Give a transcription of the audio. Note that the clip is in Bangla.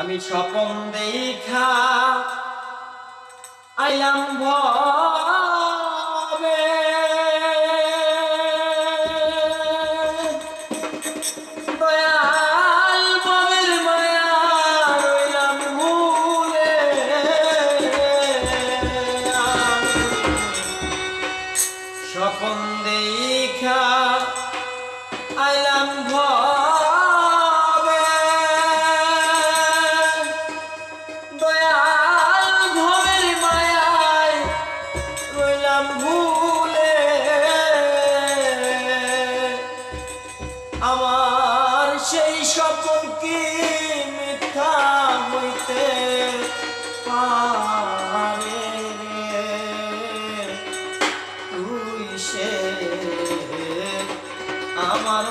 আমি স্বপন দেখা আইলাম ভবে। স্বপন দেখা আইলাম ভব। স্বপন কি মিথ্যা হইতে পারে? তুই সে আমার